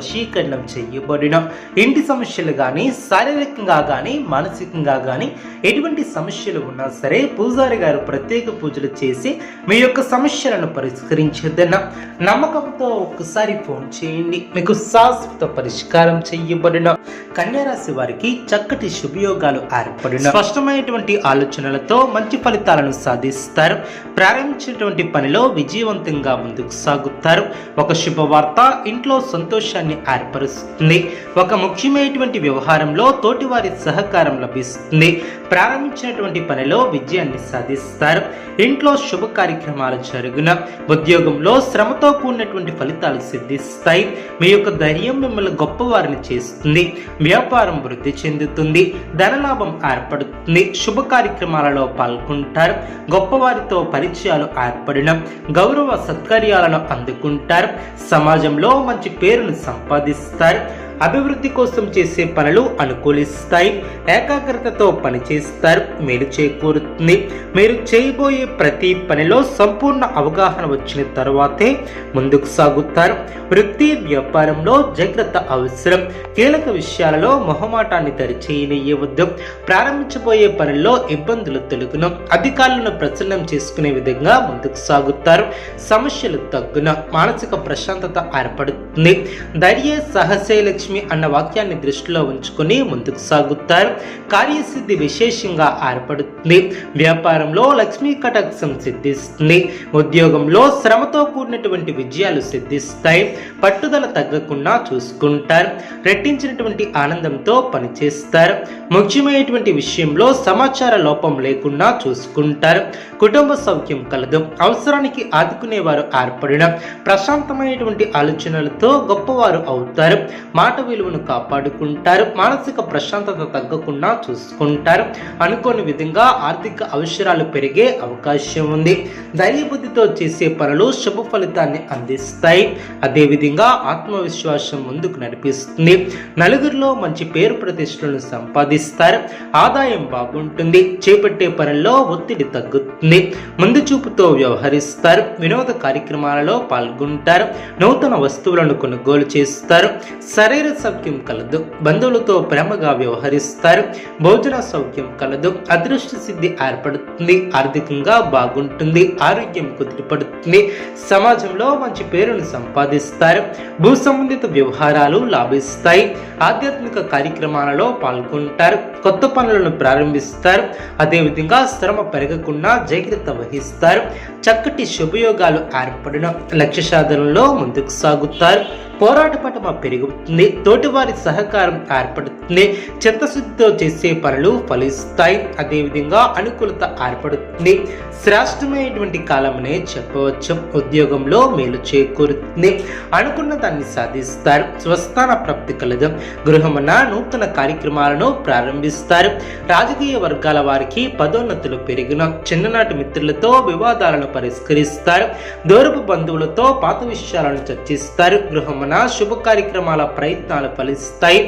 వశీకరణం చేయబడిన ఇంటి సమస్యలు కానీ శారీరకంగా కానీ మానసికంగా కానీ ఎటువంటి సమస్యలు ఉన్నా సరే పూజారి గారు ప్రత్యేక పూజలు చేసి మీ యొక్క సమస్యలను పరిష్కరించేదన్న నమ్మకంతో ఒక్కసారి ఫోన్ చేయండి. మీకు శాశ్వత పరిష్కారం చేయబడిన కన్యారాశి వారికి చక్కటి శుభయోగాలు ఏర్పడిన స్పష్టమైనటువంటి ఆలోచనలతో మంచి ఫలితాలను సాధిస్తారు. ప్రారంభించినటువంటి పనిలో విజయవంతంగా ముందుకు సాగుతారు. ఒక శుభవార్త ఇంట్లో సంతోషాన్ని ఏర్పరుస్తుంది. ఒక ముఖ్యమైనటువంటి వ్యవహారంలో తోటివారి సహకారం లభిస్తుంది. ప్రారంభించినటువంటి పనిలో విజయాన్ని సాధిస్తారు. ఇంట్లో శుభ కార్యక్రమాలు జరుగున ఉద్యోగంలో శ్రమతో కూడినటువంటి ఫలితాలు సిద్ధిస్తాయి. మీ యొక్క ధైర్యం మిమ్మల్ని గొప్పవారిని చేస్తుంది. వ్యాపారం వృద్ధి చెందుతుంది. ధనలాభం ఏర్పడుతుంది. శుభ కార్యక్రమాలలో పాల్గొంటారు. గొప్పవారితో పరిచయాలు ఏర్పడిన గౌరవ సత్కార్యాలను అందుకుంటారు. సమాజంలో మంచి పేరును సంపాదిస్తారు అభివృద్ధి కోసం చేసే పనులు అనుకూలిస్తాయి. ఏకాగ్రతతో పనిచేస్తారు. మేలు చేకూరుతుంది. మీరు చేయబోయే ప్రతి పనిలో సంపూర్ణ అవగాహన వచ్చిన తర్వాతే ముందుకు సాగుతారు. వృత్తి వ్యాపారంలో జాగ్రత్త అవసరం. కీలక విషయాలలో మొహమాటాన్ని దరిచేయనియవద్దు ప్రారంభించబోయే పనుల్లో ఇబ్బందులు తొలగును. అధికారులను ప్రసన్నం చేసుకునే విధంగా ముందుకు సాగుతారు. సమస్యలు తగ్గున. మానసిక ప్రశాంతత ఏర్పడుతుంది. ధైర్య సహసే లక్ష్మి అన్న వాక్యాన్ని దృష్టిలో ఉంచుకుని ముందుకు సాగుతారు. కార్యసిద్ధి విశేషంగా ఏర్పడుతుంది. వ్యాపారంలో లక్ష్మీ కటాక్షం సిద్ధిస్తుంది. ఉద్యోగంలో శ్రమతో కూడినటువంటి విజయాలు సిద్ధిస్తాయి. పట్టుదల తగ్గకుండా చూసుకుంటారు. రెట్టించినటువంటి ఆనందంతో పనిచేస్తారు. ముఖ్యమైనటువంటి విషయంలో సమాచార లోపం లేకుండా చూసుకుంటారు. కుటుంబ సౌఖ్యం కలదు. అవసరానికి ఆదుకునేవారు ఏర్పడిన ప్రశాంతమైనటువంటి ఆలోచనలతో గొప్పవారు అవుతారు. మాట విలువను కాపాడుకుంటారు మానసిక ప్రశాంతత తగ్గకుండా చూసుకుంటారు. అనుకోని విధంగా ఆర్థిక అవసరాలు పెరిగే అవకాశం ఉంది. ధైర్యబుద్ధితో చేసే పనులు శుభ ఫలితాన్ని అందిస్తాయి. అదేవిధంగా ఆత్మవిశ్వాసం ముందుకు నడిపిస్తుంది. నలుగురిలో మంచి పేరు ప్రతిష్టలను సంపాదిస్తారు. ఆదాయం బాగుంటుంది. చేపట్టే పనుల్లో ఒత్తిడి తగ్గుతుంది. ముందు చూపుతో వ్యవహరిస్తారు. వినోద కార్యక్రమాలలో పాల్గొంటారు. నూతన వస్తువులను కొనుగోలు చేస్తారు. శరీర సౌఖ్యం కలదు. బంధువులతో ప్రేమగా వ్యవహరిస్తారు. భోజన సౌఖ్యం కలదు. అదృష్ట సిద్ధి ఏర్పడుతుంది. ఆర్థికంగా బాగుంటుంది. ఆరోగ్యం కుదిరిపడుతుంది సమాజంలో మంచి పేరును సంపాదిస్తారు. భూ సంబంధిత వ్యవహారాలు లాభిస్తాయి. ఆధ్యాత్మిక కార్యక్రమాలలో పాల్గొంటారు. కొత్త పనులను ప్రారంభిస్తారు. అదేవిధంగా శ్రమ పెరగకుండా జాగ్రత్త వహిస్తారు. చక్కటి శుభయోగాలు ఏర్పడిన లక్ష్య సాధనలో ముందుకు సాగుతారు. పోరాట పటమ పెరుగుతుంది తోటివారి సహకారం ఏర్పడుతుంది చిత్తశుద్ధితో చేసే పనులు ఫలిస్తాయి అదేవిధంగా అనుకూలత ఏర్పడుతుంది. శ్రేష్టమైనటువంటి కాలమనే చెప్పవచ్చు ఉద్యోగంలో మేలు చేకూరుతుంది. అనుకున్న దాన్ని సాధిస్తారు స్వస్థాన ప్రాప్తి కలదు. గృహమున నూతన కార్యక్రమాలను ప్రారంభిస్తారు. రాజకీయ వర్గాల వారికి పదోన్నతులు పెరిగిన చిన్ననాటి మిత్రులతో వివాదాలను పరిష్కరిస్తారు. దూరపు బంధువులతో పాత విషయాలను చర్చిస్తారు. గృహమున శుభ కార్యక్రమాల ప్రయత్నాలు ఫలిస్తాయి.